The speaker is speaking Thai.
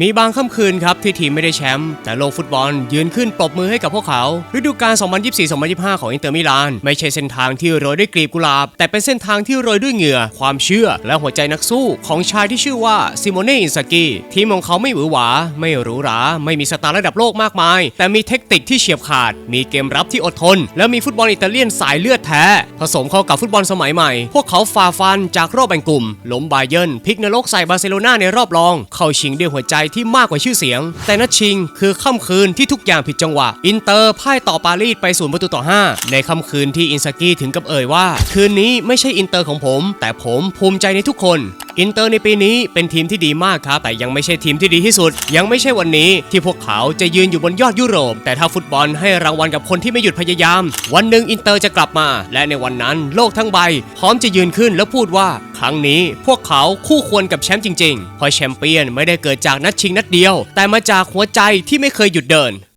มีบางค่ำคืนครับที่ทีมไม่ได้แชมป์แต่โลกฟุตบอลยืนขึ้นปรบมือให้กับพวกเขา ฤดูกาล 2024-2025 ของอินเตอร์มิลาน ไม่ใช่เส้นทางที่โรยด้วยกลีบกุหลาบ แต่เป็นเส้นทางที่โรยด้วยเหงื่อ ความเชื่อ และหัวใจนักสู้ของชายที่ชื่อว่าซิโมเน่อินซากิทีมของเขาไม่หวือหวา ไม่หรูหรา ไม่มีสตาร์ระดับโลกมากมาย แต่มีเทคนิคที่เฉียบขาด มีเกมรับที่อดทน และมีฟุตบอลอิตาเลียนสายเลือดแท้ ผสมเข้ากับฟุตบอลสมัยใหม่ พวกเขาฝ่าฟันจากรอบแบ่งกลุ่มล้มบาเยิร์นพลิกนรกใส่บาร์เซโลนาในรอบรอง เข้าชิงด้วยหัวใจที่มากกว่าชื่อเสียง แต่นัดชิงคือค่ำคืนที่ทุกอย่างผิดจังหวะ อินเตอร์พ่ายต่อปารีสไปศูนย์ประตูต่อ 5 ในค่ำคืนที่อินซากิถึงกับเอ่ยว่า คืนนี้ไม่ใช่อินเตอร์ของผม แต่ผมภูมิใจในทุกคน อินเตอร์ในปีนี้เป็นทีมที่ดีมากครับ แต่ยังไม่ใช่ทีมที่ดีที่สุด ยังไม่ใช่วันนี้ที่พวกเขาจะยืนอยู่บนยอดยุโรป แต่ถ้าฟุตบอลให้รางวัลกับคนที่ไม่หยุดพยายาม วันหนึ่งอินเตอร์จะกลับมา และในวันนั้นโลกทั้งใบ พร้อมจะยืนขึ้นแล้วพูดว่า ครั้งนี้พวกเขาคู่ควรกับแชมป์จริงๆเพราะแชมเปี้ยนไม่ได้เกิดจากนัดชิงนัดเดียว แต่มาจากหัวใจที่ไม่เคยหยุดเดิน